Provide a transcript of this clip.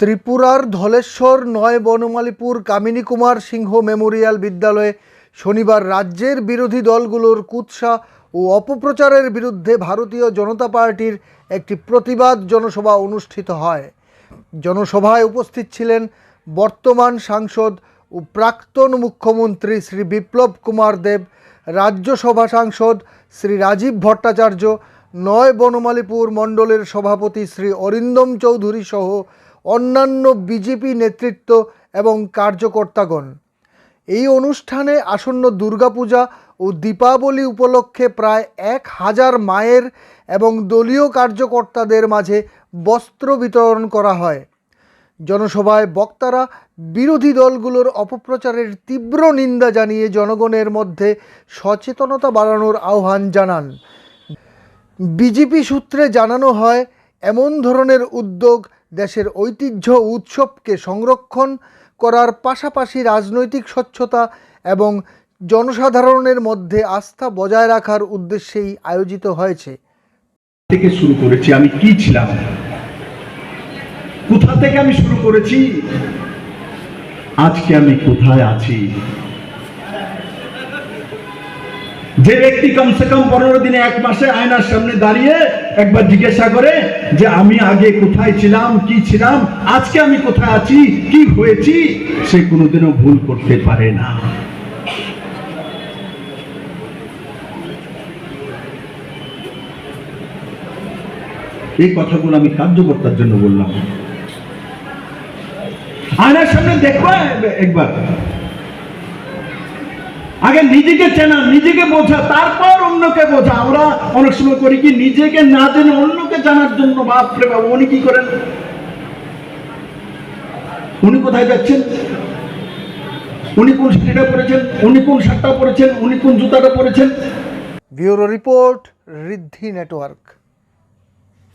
ত্রিপুরার ধলেশ্বর, নয় বনমালীপুর কামিনী কুমার সিংহ মেমোরিয়াল বিদ্যালয়ে শনিবার রাজ্যের বিরোধী দলগুলোর কুৎসা ও অপপ্রচারের বিরুদ্ধে ভারতীয় জনতা পার্টির একটি প্রতিবাদ জনসভা অনুষ্ঠিত হয়। জনসভায় উপস্থিত ছিলেন বর্তমান সাংসদ ও প্রাক্তন মুখ্যমন্ত্রী শ্রী বিপ্লব কুমার দেব, রাজ্যসভা সাংসদ শ্রী রাজীব ভট্টাচার্য, নয় বনমালীপুর মণ্ডলের সভাপতি শ্রী অরিন্দম চৌধুরী সহ অন্যান্য বিজেপি নেতৃত্ব এবং কার্যকর্তাগণ। এই অনুষ্ঠানে আসন্ন দুর্গাপূজা ও দীপাবলি উপলক্ষে প্রায় এক হাজার মায়ের এবং দলীয় কার্যকর্তাদের মাঝে বস্ত্র বিতরণ করা হয়। জনসভায় বক্তারা বিরোধী দলগুলোর অপপ্রচারের তীব্র নিন্দা জানিয়ে জনগণের মধ্যে সচেতনতা বাড়ানোর আহ্বান জানান। বিজেপি সূত্রে জানানো হয়, এমন ধরনের উদ্যোগ দেশের ঐতিহ্য উৎসবকে সংরক্ষণ করার পাশাপাশি রাজনৈতিক স্বচ্ছতা এবং জনসাধারণের মধ্যে আস্থা বজায় রাখার উদ্দেশ্যেই আয়োজিত হয়েছে। থেকে শুরু করেছি, আমি কি ছিলাম? কোথা থেকে আমি শুরু করেছি? আজকে আমি কোথায় আছি? যে ব্যক্তি কমসে কম পনেরো দিনে এক মাসে আয়নার সামনে দাঁড়িয়ে একবার জিজ্ঞাসা করে যে আমি আগে কোথায় ছিলাম, কি ছিলাম, আজকে আমি কোথায় আছি, কি হয়েছি, সে কোনোদিনও ভুল করতে পারে না। এই কথাগুলো আমি কার্যকর্তার জন্য বললাম। আয়নার সামনে দেখবা একবার। আগে নিজেকে চেনা, নিজেকে বোঝা, তারপর অন্যকে বোঝা। আমরা অনেক সময় করি কি, নিজেকে না জেনে অন্যকে জানার জন্য বাপরে বাবা, উনি কি করেন? উনি কোথায় যাচ্ছেন? উনি কোন শাড়িটা পরেছেন? উনি কোন শার্টটা পরেছেন? উনি কোন জুতাটা পরেছেন? Bureau report, Riddhi network.